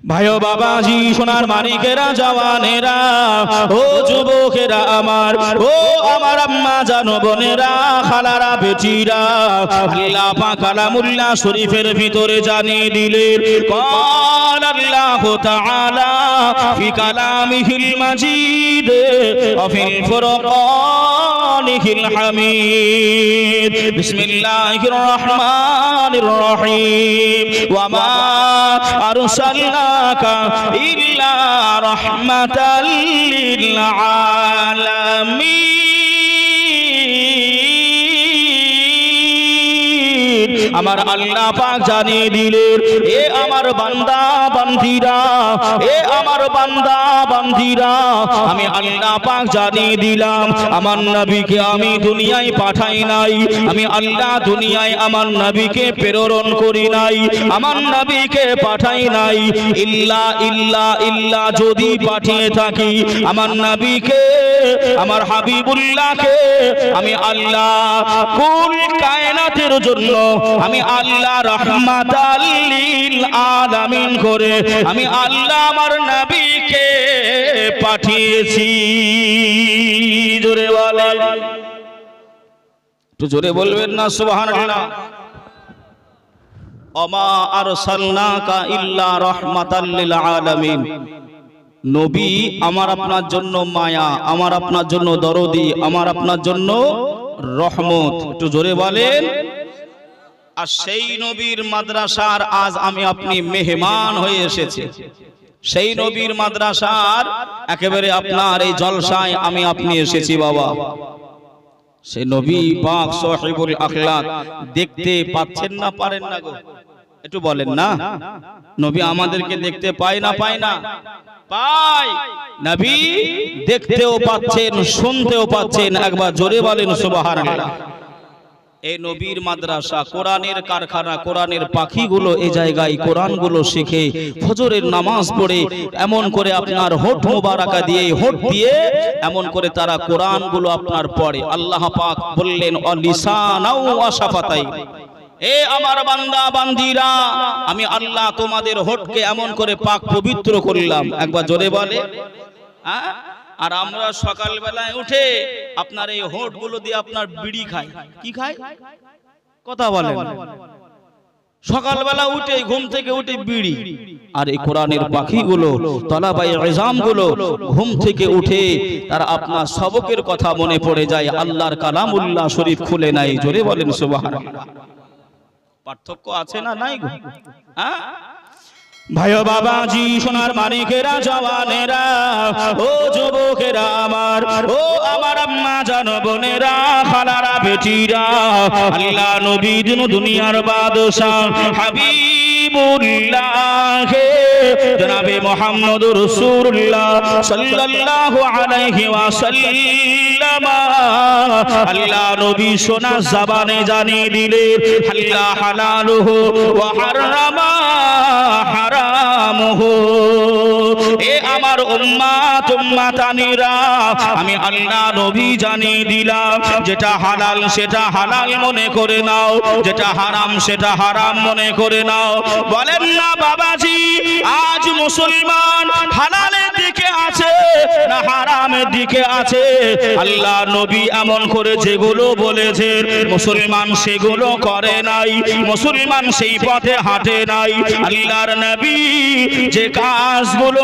ভাইও বাবাজি সোনার মানিকেরা জওয়ানেরা ও যুবকেরা আমার ও আমার আম্মা জানো বোনেরা খালারা বেটিরা আল্লাহ পাক কালামুল্লাহ শরীফের ভিতরে জানিয়ে দিলেন قال الله تعالى في كلامه المجيد وفي الفرقانه الحميد بسم الله الرحمن الرحيم وما أرسلناك إلا رحمة للعالمين. আমার আল্লাহ পাক জানিয়ে দিলেন, এ আমার বান্দা, বান্দিরা, এ আমার বান্দা, বান্দিরা, আমি আল্লাহ পাক জানিয়ে দিলাম, আমার নবীকে আমি দুনিয়ায় পাঠাই নাই, আমি আল্লাহ দুনিয়ায় আমার নবীকে প্রেরণ করি নাই, আমার নবীকে পাঠাই নাই, ইল্লা ইল্লা ইল্লা যদি পাঠিয়ে থাকি, আমার নবীকে, আমার হাবিবুল্লাহকে আমি আল্লাহ কুল কায়নাতের জন্য আমি আল্লাহ রহমাত আলামিন করে আমি আল্লাহ আমার নবীকে পাঠিয়েছি। জোরে বলেন। একটু জোরে বলবেন না, সুবহানাল্লাহ। অমা আরসালনাকা ইল্লা রাহমাতাল লিল আলামিন। নবী আমার আপনার জন্য মায়া, আমার আপনার জন্য দরদি, আমার আপনার জন্য রহমত। একটু জোরে বলেন। আর সেই নবীর মাদ্রাসার আজ আমি আপনি মেহমান হয়ে এসেছি। সেই নবীর মাদ্রাসার একেবারে আপনার এই জলসায় আমি আপনি এসেছি বাবা। সেই নবী পাক সাহিবুল আখলাক দেখতে পাচ্ছেন না পারেন না গো। একটু বলেন না? নবী আমাদেরকে দেখতে পায় না পায় না পায় নবী দেখতেও পাচ্ছেন শুনতেও পাচ্ছেন। একবার জোরে বলেন সুবহানাল্লাহ। এই নবীর মাদ্রাসা কোরআনের কারখানা কোরআনের পাখিগুলো এই জায়গায় কোরআনগুলো শিখে। ফজরের নামাজ পড়ে এমন করে আপনার হোঠ মোবারাকা দিয়ে হোঠ দিয়ে এমন করে তারা কোরআনগুলো আপনার পড়ে। আল্লাহ পাক বললেন অলিসানাও আশাফাতাই। এ আমার বান্দা বান্দিরা আমি আল্লাহ তোমাদের হোঠকে এমন করে পাক পবিত্র করলাম। একবার জোরে বলে। হ্যাঁ? আর আমরা সকালবেলায় উঠে আপনার এই হোটগুলো দিয়ে আপনার বিড়ি খাই। কি খাই? কথা বলেন। সকালবেলা উঠে, ঘুম থেকে উঠে বিড়ি। আর এই কোরআনের পাখিগুলো এজামগুলো ঘুম থেকে উঠে তারা আপনার সবকের কথা মনে পড়ে যায়। আল্লাহর কালামুল্লাহ শরীফ খুলে নাই। জোরে বলেন সুবহানাল্লাহ। পার্থক্য আছে না নাই হ্যাঁ? ভাই বাবাজি, সোনার মানিকেরা, জওয়ানেরা, ও যুবকেরা আমার, ও আমার আম্মা জান বোনেরা খালারা, বেটিরা, আল্লাহ নবী দিন দুনিয়ার বাদশাহ হাবিবুল্লাহ। জনাবে মোহাম্মদ রসুল্লাহ সাল্লাল্লাহু আলাইহি ওয়াসাল্লাম। আল্লাহ নবী সোনা জবানে জানিয়ে দিলেন আল্লাহ হালালুহু ওয়া হারামা হারামুহু। এ আমার উম্মাত, উম্মাতানিরা, আমি আল্লাহ নবী জানিয়ে দিলাম, যেটা হালাল সেটা হালাল মনে করে নাও, যেটা হারাম সেটা হারাম মনে করে নাও। বলেন না বাবাজি, আজ মুসলমান হালালের দিকে আছে না হারামের দিকে আছে? আল্লাহ নবী এমন করে যেগুলো বলেছেন, মুসলমান সেগুলো করে নাই, মুসলমান সেই পথে হাঁটে নাই। আল্লাহর নবী যে কাজগুলো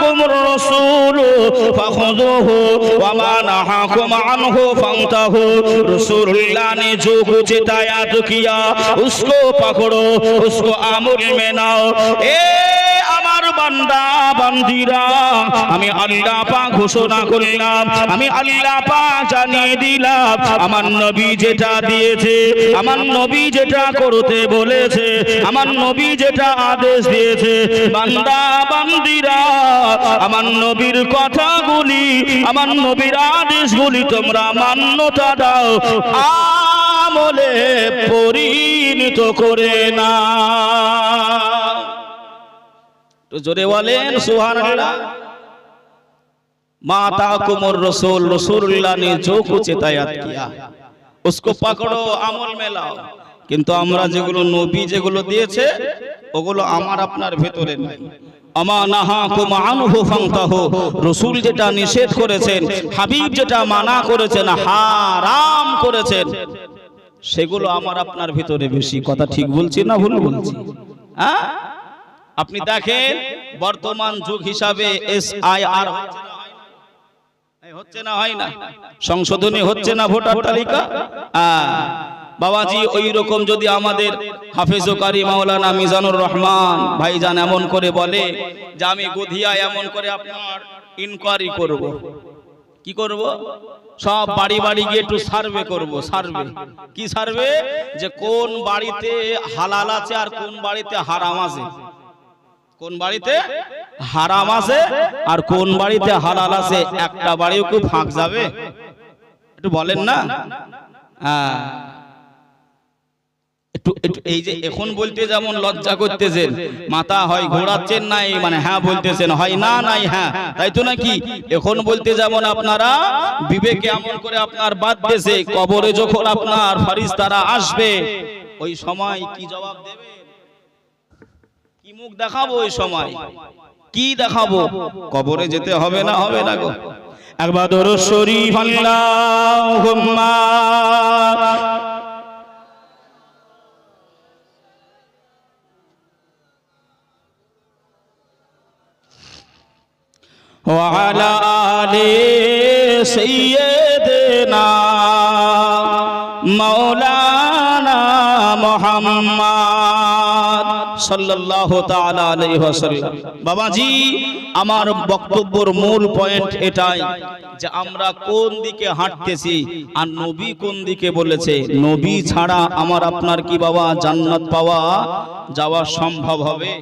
جاءكم الرسول فخذوه وما نهاكم عنه فانتهوا رسول الله نے جو کچھ ہدایت کیا اس کو پکڑو اس کو عمل میں ناؤ اے বান্দা, বান্দিরা, আমি আল্লাহ পাক ঘোষণা করলাম, আমি আল্লাহ পাক জানিয়ে দিলাম, আমার নবী যেটা দিয়েছে, আমার নবী যেটা করতে বলেছে, আমার নবী যেটা আদেশ দিয়েছে, বান্দা, বান্দিরা, আমার নবীর কথাগুলি, আমার নবীর আদেশগুলি তোমরা মান্যতা দাও, আমলে পরিণত করে না তো জোরে বলেন সুবহানাল্লাহ माता कुमर रसूल रसूलुल्लाह ने जो कुछ हिदायत किया उसको पकड़ो আমল में लाओ কিন্তু আমরা যেগুলো নবী যেগুলো দিয়েছে ওগুলো আমার আপনার ভেতরে নাই আমা নাহাকুম আনহু ফান্তাহু রাসূল যেটা নিষেধ করেছেন হাবিব যেটা মানা করেছেন হারাম করেছেন সেগুলো আমার আপনার ভিতরে বেশি কথা ঠিক বলছি না ভুল বলছি হ্যাঁ আপনি দেখেন, বর্তমান যুগ হিসাবে এস আই আর হচ্ছে না, হয় না? সংশোধনী হচ্ছে না ভোটার তালিকা। বাবাজি ওই রকম যদি আমাদের হাফেজ কারি মাওলানা মিজানুর রহমান ভাইজান এমন করে বলে যে আমি গধিয়া এমন করে আপনার ইনকোয়ারি করব। কি করব? সব বাড়ি বাড়ি গিয়ে একটু সার্ভে করব সার্ভে কি সার্ভে যে কোন বাড়িতে হালাল আছে আর কোন বাড়িতে হারাম আছে। কোন বাড়িতে? হারাম আছে আর কোন বাড়িতে হালাল আছে? একটা বাড়িও কেউ ফাঁক যাবে? একটু বলেন না। হ্যাঁ। একটু এই যে এখন বলতে যেমন লজ্জা করতেছেন, মাথা হয় ঘোরাচ্ছেন নাই মানে হ্যাঁ বলতেছেন, হয় না নাই হ্যাঁ তাই তো নাকি? এখন বলতে যেমন আপনারা বিবেকে এমন করে আপনার বাদ দেশে কবরে যখন আপনার ফারিস্তারা আসবে, ওই সময় কি জবাব দেবে মুখ দেখাবো ওই সময় কি দেখাবো কবরে যেতে হবে না হবে না গো একবার দরুদ শরীফ আল্লাহুম্মা وعلى آل سيدنا مولانا মোহাম্মদ ওয়াসাল্লাম। বাবাজি, আমার বক্তব্যের মূল পয়েন্ট এটাই যে আমরা কোন দিকে হাঁটতেছি আর নবী কোন দিকে বলেছে। নবী ছাড়া আমার আপনার কি বাবা জান্নাত পাওয়া যাওয়া সম্ভব হবে?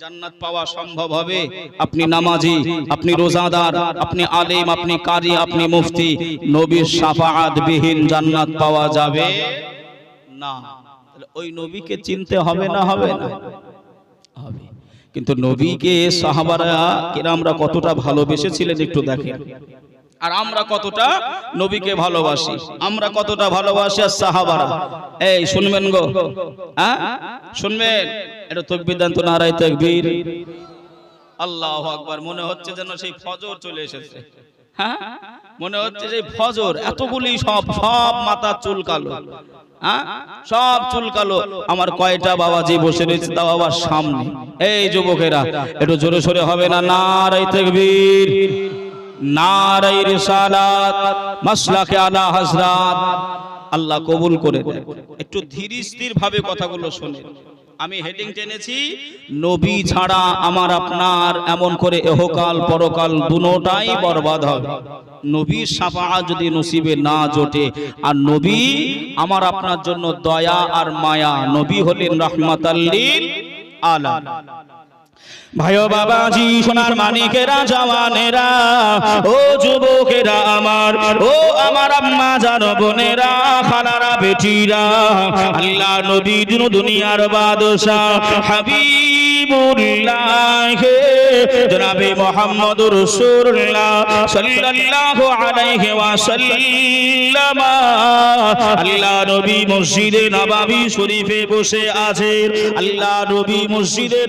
জান্নাত পাওয়া সম্ভব হবে? আপনি নামাজি, আপনি রোজাদার, আপনি আলেম, আপনি কারি, আপনি মুফতি, নবীর শাফাআত বিহীন জান্নাত পাওয়া যাবে? না। ওই নবীকে চিনতে হবে না হবে না। হবে কিন্তু নবীকে সাহাবারা কিরামরা কতটা ভালোবেসেছিলেন একটু দেখেন। আর আমরা কতটা নবীকে ভালোবাসি। আমরা কতটা ভালোবাসি আর সাহাবারা। এই শুনবেন গো। হ্যাঁ শুনবেন? এটা তকবির দেন তো নারাই তকবীর। আল্লাহ আকবার। মনে হচ্ছে যেন সেই ফজর চলে এসেছে। হ্যাঁ? মনে হচ্ছে যে ফজর এতগুলি সব সব মাথা চুল কালো সব চুলকালো। আমার কয়টা যে বসে রয়েছে তা বাবার সামনে। এই যুবকেরা, একটু জোরে সোরে হবে না? নারাই তকবীর নারাই রিসালাত, মাসলাকে আলা হাজরাত আল্লাহ কবুল করে একটু ধীর স্থির ভাবে কথাগুলো শোনেন আমি হেডিং টেনেছি নবী ছাড়া আমার আপনার এমন করে এহকাল পরকাল দুটাই বরবাদ হবে নবীর সাফা যদি নসিবে না জোটে আর নবী আমার আপনার জন্য দয়া আর মায়া। নবী হলেন রহমাতাল্লিন আলামিন। ভাইও বাবা জি সোনার মানিকেরা জওয়ানেরা ও যুবকেরা আমার ও আমার আম্মা জান বোনেরা খালারা বেটিরা আল্লাহ নবী দিন দুনিয়ার বাদশাহ হাবিবুল্লাহ জনাবে রাসূলুল্লাহ সাল্লাল্লাহু আলাইহি আল্লাহ নবী মসজিদে নবাবী শরীফে বসে আল্লাহ নবী মসজিদে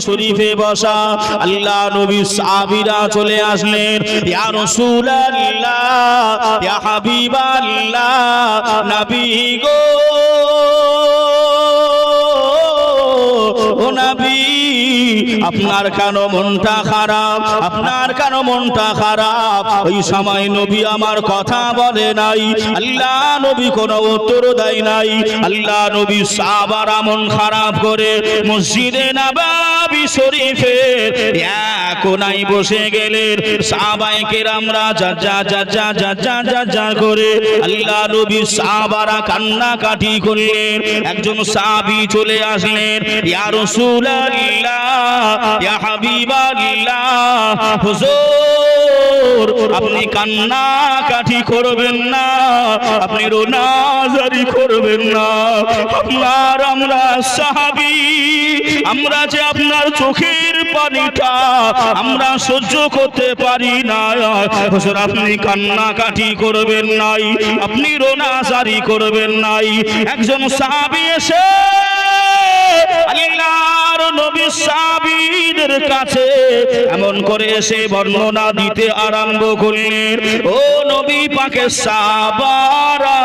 শরীফে বসা। আল্লাহ নবী সাহাবীরা চলে আসলেন। ইয়া রাসূলুল্লাহ, ইয়া হাবিবাল্লাহ, নবী গো। আপনার কেন মনটা খারাপ? আপনার কেন মনটা খারাপ? ওই সময় নবী আমার কথা বলে নাই। আল্লাহ নবী কোনো উত্তর দেয় নাই। আল্লাহ নবী সাবার মন খারাপ করে মসজিদে কোনায় বসে গেলেন। যা যা যা যা যা যা যা যা করে আল্লাহ নবী সাহাবারা কান্নাকাটি করলেন। একজন সাহাবী চলে আসলেন। ইয়া রাসূলুল্লাহ! আপনি কান্না কাঠি করবেন না, আপনি রোনাজারি করবেন না। আপনার, আমরা সাহাবী, আমরা যে আপনার চোখের পানিটা আমরা সহ্য করতে পারি না, হুজুর, আপনি কান্না কাঠি করবেন নাই, আপনি রোনাজারি করবেন নাই। একজন সাহাবী এসে আল্লাহর নবী সাহাবীদের কাছে এমন করে এসে বর্ণনা দিতে আরম্ভ করলেন। ও নবী পাকে সাবারা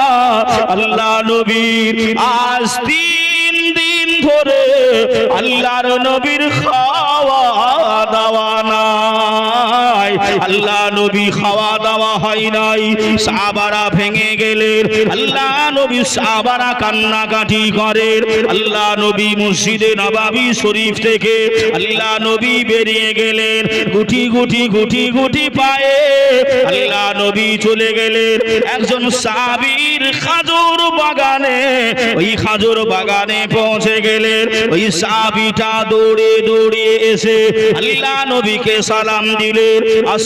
আল্লাহ নবীর আজ তিন দিন ধরে আল্লাহর নবীর খাওয়া দাওয়া নাই। আল্লাহ নবী খাওয়া দাওয়া হয় নাই। সাবারা ভেঙে গেলেন আল্লাহ নবী সাবারা কান্নাকাটি করেন। আল্লাহ নবী মসজিদে নবাবী শরীফ থেকে আল্লাহ নবী বেরিয়ে গেলেন। গুটি গুটি গুটি গুটি পায়ে আল্লাহ নবী চলে গেলেন। একজন সাবির খাজুর বাগানে, ওই খাজুর বাগানে পৌঁছে গেলেন। ওই সাবিটা দৌড়ে দৌড়ে এসে আল্লাহ নবীকে সালাম দিলেন।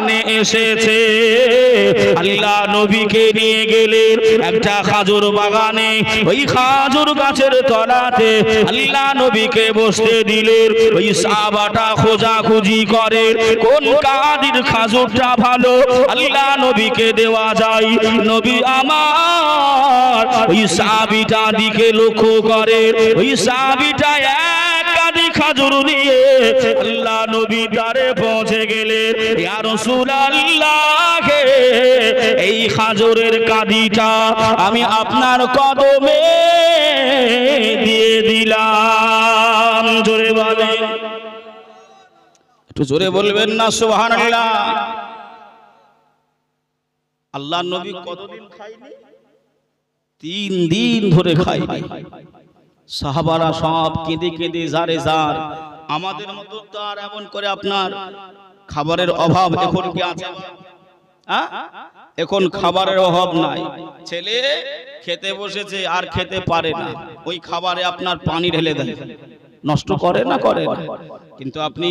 বাগানে এসেছে, আল্লাহ নবীকে নিয়ে গেলেন একটা খাজুর বাগানে। ওই খাজুর গাছের তলাতে আল্লাহ নবীকে বসতে দিলেন। ওই সাবাটা খোঁজাখুঁজি করে কোন কাদির খাজুরটা ভালো? আল্লাহ নবীকে দেওয়া যায়। নবী আমার, ওই সাবিটা দিকে লক্ষ্য করে ওই সাবিটা এক খাজুর নিয়ে আল্লাহ নবী দ্বারে পৌঁছে গেলেন। ইয়া রাসূলুল্লাহ, এই খাজুরের কাদিটা আমি আপনার কদমে দিয়ে দিলাম। জোরে বলেন। একটু জোরে বলবেন না, সুবহানাল্লাহ। আল্লাহ নবী কতদিন খাইনি তিন দিন ধরে খাইনি সাহাবারা সব কেঁদে কেঁদে জারে জার আমাদের মতো তো আর এমন করে আপনার খাবারের অভাব এখন কি আছে? এখন খাবারের অভাব নাই। ছেলে খেতে বসেছে, আর খেতে পারে না। ওই খাবারে আপনার পানি ঢেলে দেয়। নষ্ট করে না করে না কিন্তু আপনি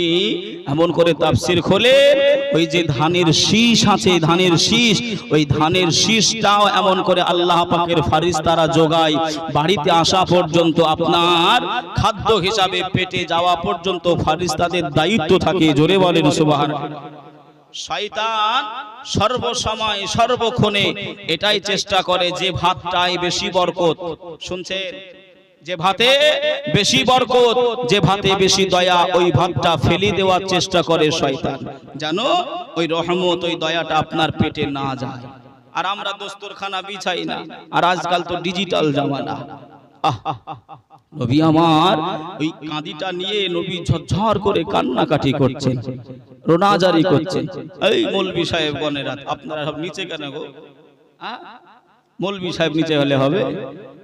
এমন করে তাফসির খোলেন ওই যে ধানের শীষ আছে ধানের শীষ ওই ধানের শীষটাও এমন করে আল্লাহ পাকের ফারিস তারা যোগায় বাড়িতে আসা পর্যন্ত আপনার খাদ্য হিসাবে পেটে যাওয়া পর্যন্ত ফারিস তাদের দায়িত্ব থাকে জোরে বলেন সুবাহান শয়তান সর্বসময় সর্বক্ষণে এটাই চেষ্টা করে যে ভাতটাই বেশি বরকত। শুনছেন? যে ভাতে বেশি বরকত যে ভাতে বেশি দয়া ওই ভাতটা ফেলি দেওয়ার চেষ্টা করে শয়তান। জানো ওই রহমত ওই দয়াটা আপনার পেটে না যায়। আর আমরা দোস্তরখানা বিছাই না। আর আজকাল তো ডিজিটাল জামানা। নবী আমার ওই কাঁদিটা নিয়ে নবী ঝরঝর করে কান্নাকাটি করছেন রোনাজারি করছেন। এই মৌলবি সাহেব গণেরা আপনারা সব নিচে কেন গো? মৌলবি সাহেব নিচে হলে হবে?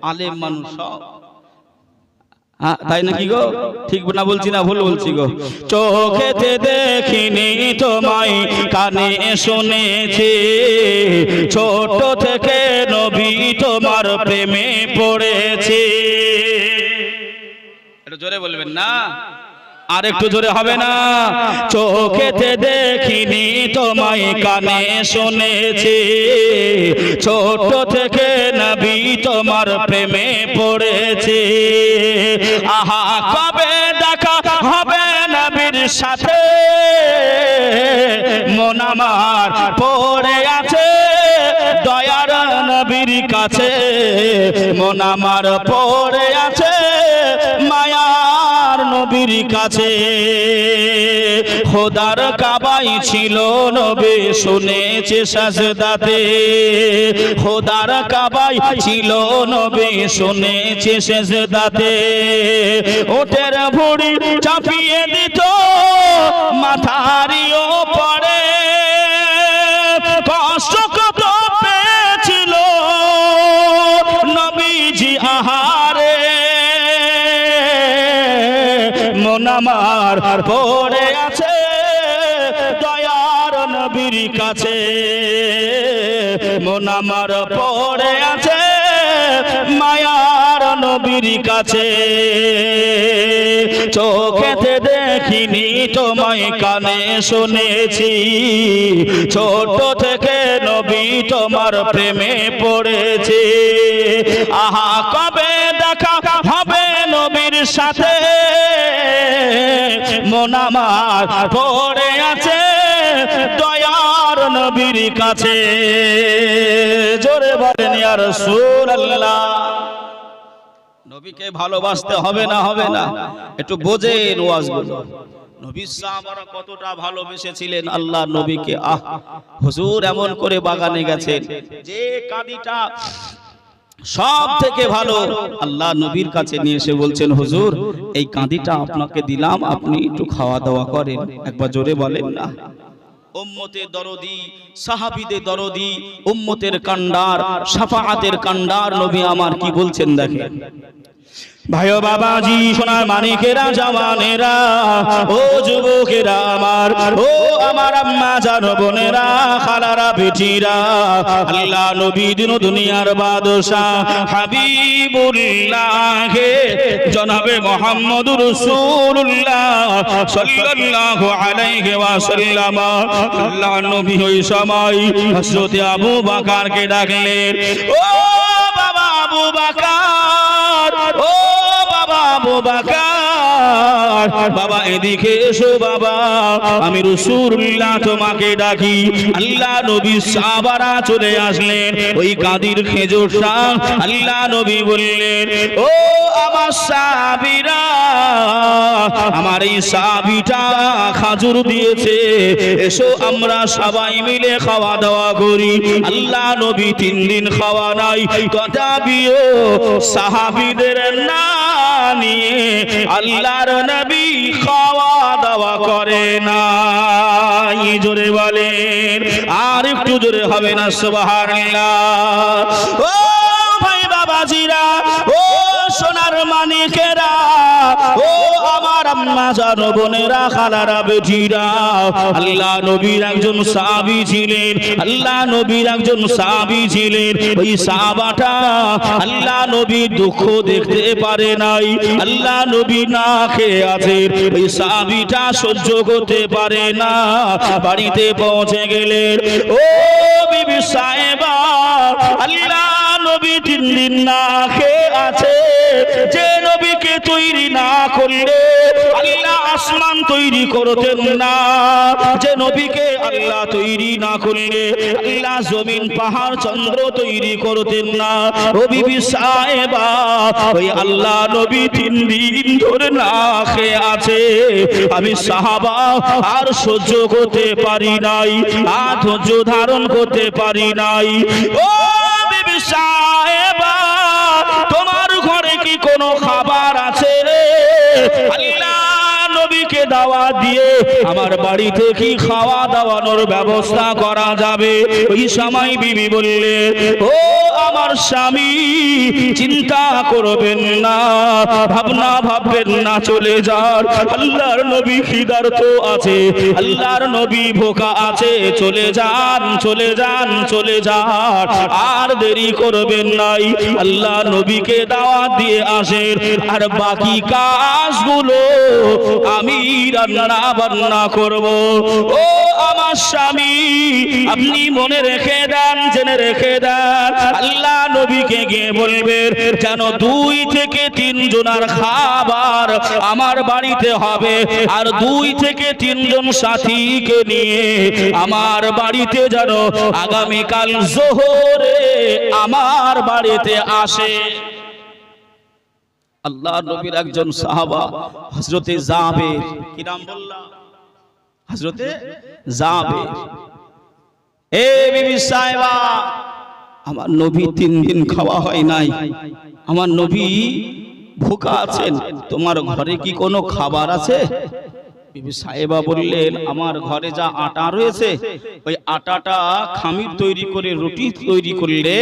আলেম মানুষ সব। তাই নাকি গো? ঠিক না বলছি না ভুল বলছি গো। চোখেতে দেখিনি তোমায়, কানে শুনেছি। ছোট থেকে নবী তোমার প্রেমে পড়েছি। জোরে বলবেন না? আর একটু জোরে হবে না। চোখেতে দেখিনি তোমায়, কানে শুনেছি। ছোট থেকে নবী তোমার প্রেমে পড়েছি। আহা, কবে দেখা হবে নবীর সাথে? মন আমার পড়ে আছে, দয়ার নবীর কাছে। মন আমার পড়ে নবীর কাছে। খোদার কাবাই ছিল নবে, শুনেছে সাজদাতে। খোদার কাবাই ছিল নবে, শুনেছে সাজদাতে। ওটের ভুড়ি চাপিয়ে দিত মাথারিও পড়ে আমার পড়ে আছে দয়ার নবীর কাছে। মন আমার পড়ে আছে মায়ার নবীর কাছে। চোখেতে দেখিনি তোমায় কানে শুনেছি। ছোট থেকে নবী তোমার প্রেমে পড়েছে। আহা কবে দেখা হবে নবীর সাথে? মন পড়ে আছে, দয়ার নবীর কাছে। জোরে বলেন আর সুর আল্লাহ নবীকে ভালোবাসতে হবে না হবে না? একটু বোঝেন ওয়াজগুলো। নবী সাহাবারা কতটা ভালোবেসেছিলেন, আল্লাহ নবীকে। আহ, হুজুর এমন করে বাগানে গেছেন। যে কাদিটা সব থেকে ভালো, আল্লাহ নবীর কাছে নিয়ে এসে বলছেন, হুজুর, এই কাঁদিটা আপনাকে দিলাম, আপনি একটু খাওয়া দাওয়া করেন। একবার জোরে বলেন না। উম্মতের দরদি, সাহাবিদের দরদি, উম্মতের কান্ডার সাফাহাতের কান্ডার নবী আমার কি বলছেন দেখেন। ভাই বাবাজি, সোনার মানিকেরা, জওয়ানেরা, ও যুবকেরা আমার, ও আমার আম্মা, জানো বোনেরা, খালারা, বেটিরা, আল্লাহ নবী দিন দুনিয়ার বাদশাহ, হাবিবুল্লাহ, জনাবে মোহাম্মদ রাসূলুল্লাহ সাল্লাল্লাহু আলাইহি ওয়াসাল্লাম। আল্লাহ নবী ওই সময় হযরত আবু বকরকে ডাকলেন, ও বাবা বাবা এদিকে এসো বাবা। আমি রাসূলুল্লাহ তোমাকে ডাকি। আল্লাহ নবী সাবারা চলে আসলেন। ওই কাদির খেজুর শাহ আল্লাহ নবী বললেন, ও আমার সাহাবীরা, আমার এই সাহাবীটা খাজুর দিয়েছে। এসো আমরা সবাই মিলে খাওয়া দাওয়া করি। আল্লাহ নবী তিন দিন খাওয়া নাই। তথাপিও সাহাবীদের না নিয়ে আল্লাহর নবী খাওয়া দাওয়া করে না জোরে বলেন, আর একটু জোরে হবে না, সুবহানাল্লাহ। ও ভাই বাবাজিরা, ও সোনার মানিকেরা, ও আমার আম্মা জানো বোনেরা, খালারা, বেটিরা, আল্লাহ নবীর একজন সাহাবী ছিলেন, আল্লাহ নবীর একজন সাহাবী ছিলেন, ওই সাহাবাটা আল্লাহ নবীর দুঃখ দেখতে পারে নাই, আল্লাহ নবী না খেয়ে আছেন ওই সাহাবীটা সহ্য করতে পারে না, বাড়িতে পৌঁছে গেলেন, ও বিবি সাহেবা, আল্লাহ নবী তিন দিন না খেয়ে আছে। যে নবীকে তৈরি না করলে আল্লাহ আসমান তৈরি করতেন না। যে নবীকে আল্লাহ তৈরি না করলে আল্লাহ জমিন, পাহাড়, চন্দ্র তৈরি করতেন না। ও বিবি সাহেবা, ওই আল্লাহ নবী তিন দিন ধরে না খেয়ে আছে। আমি সাহাবা, আর সহ্য করতে পারি নাই, আর ধৈর্য ধারণ করতে পারি নাই। ও কোনো খাবার আছে? রে আল্লাহ নবীকে দাওয়া দিয়ে আমার বাড়িতে কি খাওয়া দাওয়ানোর ব্যবস্থা করা যাবে? ওই সময় বিবি বললে, ও আমার স্বামী চিন্তা করবেন না, ভাবনা ভাববেন না, চলে যান। আল্লাহর নবী খিদার্থ আছে, আল্লাহর নবী ভোকা আছে। চলে যান চলে যান চলে যান, আর দেরি করবেন নাই। আল্লাহ নবীকে দাওয়াত দিয়ে আসেন। আর বাকি কাজগুলো আমি রান্না বান্না করব। ও আমার স্বামী, আপনি মনে রেখে দেন, জেনে রেখে দেন। আল্লাহ নবীকে গিয়ে বলবেন যেন দুই থেকে তিন জনার খাবার আমার বাড়িতে হবে, আর দুই থেকে তিনজন সাথীকে নিয়ে আমার বাড়িতে যেন আগামীকাল জোহরে আমার বাড়িতে আসে। আল্লাহ নবীর একজন সাহাবা হজরতে জাবের। কি নাম বললাম? হজরতে জাবের। এ বিবি সাহেবা আমার নবী তিন দিন খাওয়া হয় নাই। আমার নবী ভোকা আছেন। তোমার ঘরে কি কোনো খাবার আছে? সাহেবা বললেন, আমার ঘরে যা আটা রয়েছে, ওই আটাটা খামির তৈরি করে, রুটি তৈরি করলে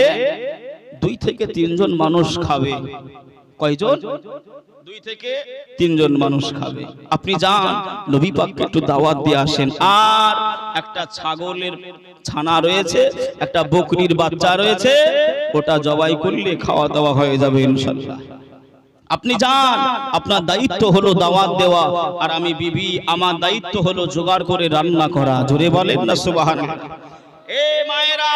দুই থেকে তিনজন মানুষ খাবে। কয়জন? দুই থেকে তিনজন মানুষ খাবে। আপনি যান, নবী পাককে একটু দাওয়াত দিয়ে আসেন। আর একটা ছাগলের ছানা রয়েছে, একটা বকরির বাচ্চা রয়েছে, ওটা জবাই করলে খাওয়া দাওয়া হয়ে যাবে ইনশাল্লাহ আপনি যান, আপনার দায়িত্ব হলো দাওয়াত দেওয়া, আর আমি বিবি, আমার দায়িত্ব হলো জোগাড় করে রান্না করা। জোরে বলেন না সুবহানাল্লাহ। এ মায়েরা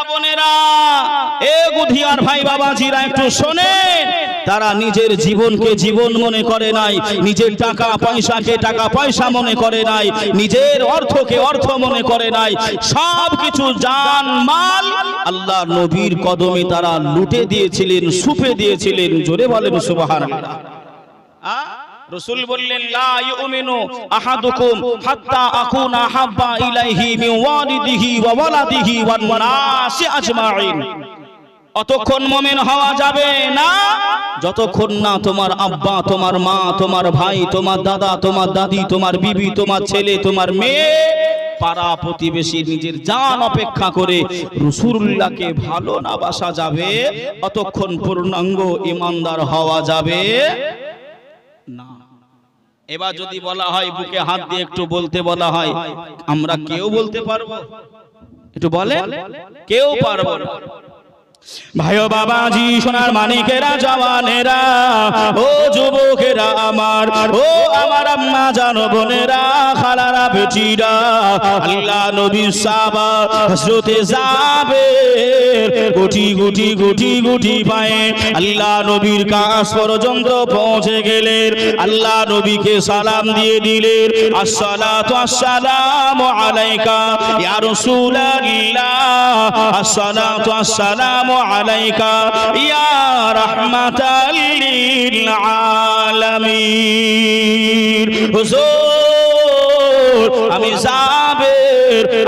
ভাই বাবাজিরা, একটু শোনেন। তারা নিজের জীবনকে জীবন মনে করে নাই, নিজের টাকা পয়সাকে টাকা পয়সা মনে করে নাই, নিজের অর্থকে অর্থ মনে করে নাই। সব কিছু জান মাল, আল্লাহ নবীর কদমে তারা লুটে দিয়েছিলেন, সুপে দিয়েছিলেন, জোরে বলেন সুবহানাল্লাহ। আ? রসুল বললেন, লা ইউমিনু আহাদুকুম হাত্তা আকুনা হাব্বা ইলাইহি মিন ওয়ালিদিহি ওয়া ওয়ালাদিহি নাসি আজমাইন। অতক্ষণ মুমিন হওয়া যাবে না। যতক্ষণ না তোমার আব্বা, তোমার মা, তোমার ভাই, তোমার দাদা, তোমার দাদি, তোমার বিবি, তোমার ছেলে, তোমার মেয়ে পাড়া প্রতিবেশী নিজের জান অপেক্ষা করে রসুল্লাহকে ভালো না বাসা যাবে, অতক্ষণ পূর্ণাঙ্গ ইমানদার হওয়া যাবে না। এবার যদি বলা হয় বুকে হাত দিয়ে একটু বলতে বলা হয় আমরা কেউ বলতে পারব? একটু বলে কেউ পারব না। ভাইও বাবাজি, সোনার মানিকেরা, জওয়ানেরা, ও যুবকেরা আমার, ও আমার আম্মা, জানো বোনেরা, খালারা বেচিরা আল্লাহ নবী সাবা হজরতে যাবে গুটি গুটি গুটি গুটি পায়ে আল্লাহ নবীর কাছ পর্যন্ত পৌঁছে গেলেন। আল্লাহ নবীকে সালাম দিয়ে দিলেন। আসসালাতু আসসালামু আলাইকা, ইয়া রাসূলুল্লাহ। আসসালাতু আসসালামু আলাইকা, ইয়া আলামিন। হুজুর, আমি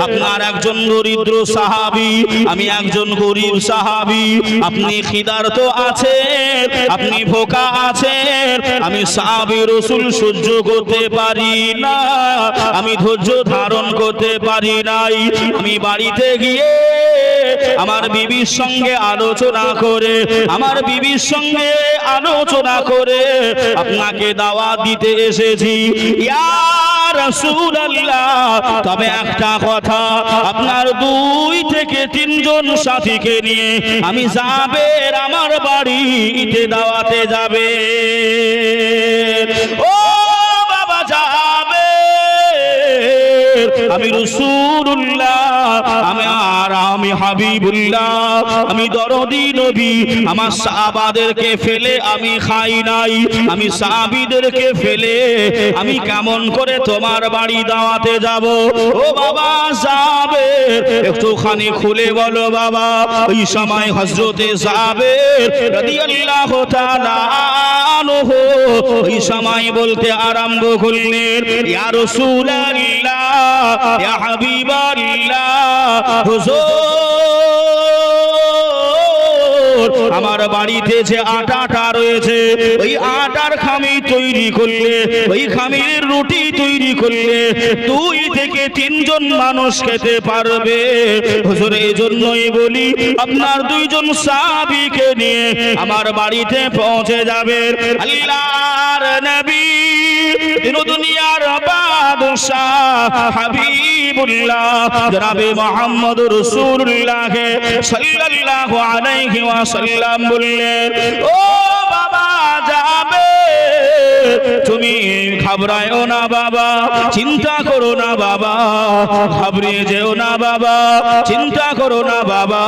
আপনার একজন দরিদ্র সাহাবী, আমি একজন গরিব সাহাবী, আপনি খিদার্ত আছেন, আপনি ভোকা আমি সাহাবী রসুল সহ্য করতে পারি না, আমি ধৈর্য ধারণ করতে পারি নাই, আমি বাড়িতে গিয়ে আমার বিবির সঙ্গে আলোচনা করে, আমার বিবির সঙ্গে আলোচনা করে, আপনাকে দাওয়া দিতে এসেছি। তবে একটা কথা, আপনার দুই থেকে তিনজন সাথীকে নিয়ে আমি যাবে আমার বাড়িতে দাওয়াতে যাবে ও বাবা যাবে আমি আমি আর আমি হাবিবুল্লাহ। আমি দরদি নবী, আমার ফেলে আমি খাই নাই। আমি ফেলে আমি কেমন করে তোমার বাড়ি দাওয়াতে যাব? ও বাবা যাবে, একটুখানি খুলে বলো বাবা। ওই সময় হজরতে যাবে ওই সময় বলতে আরম্ভ করলেন, ইয়া ইয়া হাবিবাল্লাহ, হুজুর, আমার বাড়িতে যে আটাটা রয়েছে, ওই আটার খামি তৈরি করলে, ওই খামির রুটি তৈরি করলে দুই থেকে তিনজন মানুষ খেতে পারবে। হুজুর এই জন্যই বলি, আপনার দুইজন সাহাবীকে নিয়ে আমার বাড়িতে পৌঁছে যাবে আল্লাহর নবী দুনিয়ার বাদশাহ হাবিবুল্লাহ জনাবে মোহাম্মদ রাসূলুল্লাহ সাল্লাল্লাহু আলাইহি ওয়াসাল্লাম বললেন ও তুমি ঘাবড়ায়ও না বাবা, চিন্তা করো না বাবা, ঘাবড়িয়ে যেও না বাবা, চিন্তা করো না বাবা,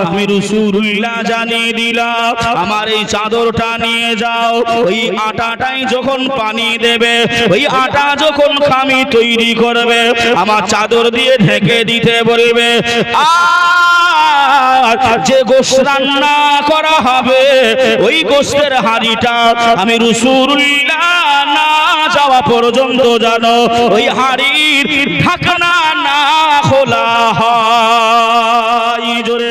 আমি রসুল্লাহ জানিয়ে দিলাম, আমার এই চাদরটা নিয়ে যাও, ওই আটাটাই যখন পানি দেবে, ওই আটা যখন খামি তৈরি করবে, আমার চাদর দিয়ে ঢেকে দিতে বলবে যে গোশ রান্না করা হবে, ওই গোস্তের হাড়িটা আমি রসুল্লাহ মদিনা না যাওয়া পর্যন্ত যেন ওই হাড়ির ঢাকনা না খোলা হয়। জোরে